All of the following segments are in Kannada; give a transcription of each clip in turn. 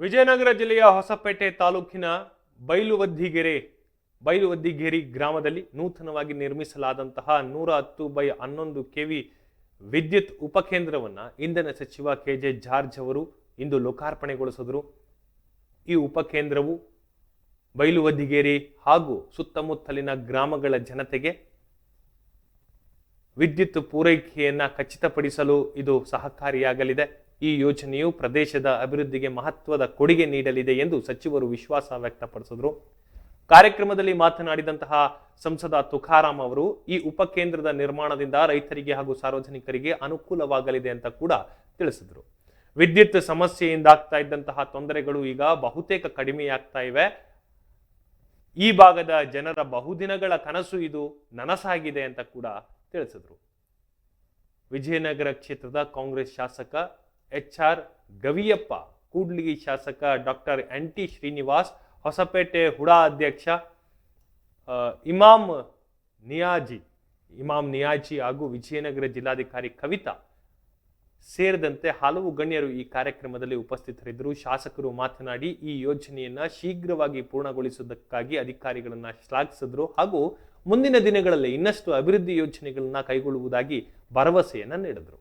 ವಿಜಯನಗರ ಜಿಲ್ಲೆಯ ಹೊಸಪೇಟೆ ತಾಲೂಕಿನ ಬೈಲುವದ್ದಿಗೆರೆ, ಬೈಲುವದ್ದಿಗೇರಿ ಗ್ರಾಮದಲ್ಲಿ ನೂತನವಾಗಿ ನಿರ್ಮಿಸಲಾದಂತಹ ನೂರ ಹತ್ತು ಬೈ ಹನ್ನೊಂದು ಕೆವಿ ವಿದ್ಯುತ್ ಉಪಕೇಂದ್ರವನ್ನು ಇಂಧನ ಸಚಿವ ಕೆ ಜೆ ಜಾರ್ಜ್ ಅವರು ಇಂದು ಲೋಕಾರ್ಪಣೆಗೊಳಿಸಿದರು. ಈ ಉಪಕೇಂದ್ರವು ಬೈಲುವದ್ದಿಗೇರಿ ಹಾಗೂ ಸುತ್ತಮುತ್ತಲಿನ ಗ್ರಾಮಗಳ ಜನತೆಗೆ ವಿದ್ಯುತ್ ಪೂರೈಕೆಯನ್ನು ಖಚಿತಪಡಿಸಲು ಇದು ಸಹಕಾರಿಯಾಗಲಿದೆ. ಈ ಯೋಜನೆಯು ಪ್ರದೇಶದ ಅಭಿವೃದ್ಧಿಗೆ ಮಹತ್ವದ ಕೊಡುಗೆ ನೀಡಲಿದೆ ಎಂದು ಸಚಿವರು ವಿಶ್ವಾಸ ವ್ಯಕ್ತಪಡಿಸಿದರು. ಕಾರ್ಯಕ್ರಮದಲ್ಲಿ ಮಾತನಾಡಿದಂತಹ ಸಂಸದ ತುಕಾರಾಮ್ ಅವರು, ಈ ಉಪಕೇಂದ್ರದ ನಿರ್ಮಾಣದಿಂದ ರೈತರಿಗೆ ಹಾಗೂ ಸಾರ್ವಜನಿಕರಿಗೆ ಅನುಕೂಲವಾಗಲಿದೆ ಅಂತ ಕೂಡ ತಿಳಿಸಿದರು. ವಿದ್ಯುತ್ ಸಮಸ್ಯೆಯಿಂದ ಆಗ್ತಾ ಇದ್ದಂತಹ ತೊಂದರೆಗಳು ಈಗ ಬಹುತೇಕ ಕಡಿಮೆಯಾಗ್ತಾ ಇವೆ. ಈ ಭಾಗದ ಜನರ ಬಹುದಿನಗಳ ಕನಸು ಇದು ನನಸಾಗಿದೆ ಅಂತ ಕೂಡ ತಿಳಿಸಿದ್ರು. ವಿಜಯನಗರ ಕ್ಷೇತ್ರದ ಕಾಂಗ್ರೆಸ್ ಶಾಸಕ ಎಚ್ ಆರ್ ಗವಿಯಪ್ಪ, ಕೂಡ್ಲಿಗಿ ಶಾಸಕ doctor N T Srinivas, Hosapete HUDA ಅಧ್ಯಕ್ಷ ಇಮಾಮ್ ನಿಯಾಜಿ ಇಮಾಮ್ ನಿಯಾಜಿ ಹಾಗೂ ವಿಜಯನಗರ ಜಿಲ್ಲಾಧಿಕಾರಿ ಕವಿತಾ ಸೇರಿದಂತೆ ಹಲವು ಗಣ್ಯರು ಈ ಕಾರ್ಯಕ್ರಮದಲ್ಲಿ ಉಪಸ್ಥಿತರಿದ್ದರು. ಶಾಸಕರು ಮಾತನಾಡಿ, ಈ ಯೋಜನೆಯನ್ನ ಶೀಘ್ರವಾಗಿ ಪೂರ್ಣಗೊಳಿಸುವುದಕ್ಕಾಗಿ ಅಧಿಕಾರಿಗಳನ್ನ ಶ್ಲಾಘಿಸಿದ್ರು ಹಾಗೂ ಮುಂದಿನ ದಿನಗಳಲ್ಲಿ ಇನ್ನಷ್ಟು ಅಭಿವೃದ್ಧಿ ಯೋಜನೆಗಳನ್ನ ಕೈಗೊಳ್ಳುವುದಾಗಿ ಭರವಸೆಯನ್ನ ನೀಡಿದರು.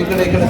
ఇక్కడ ఇక్కడ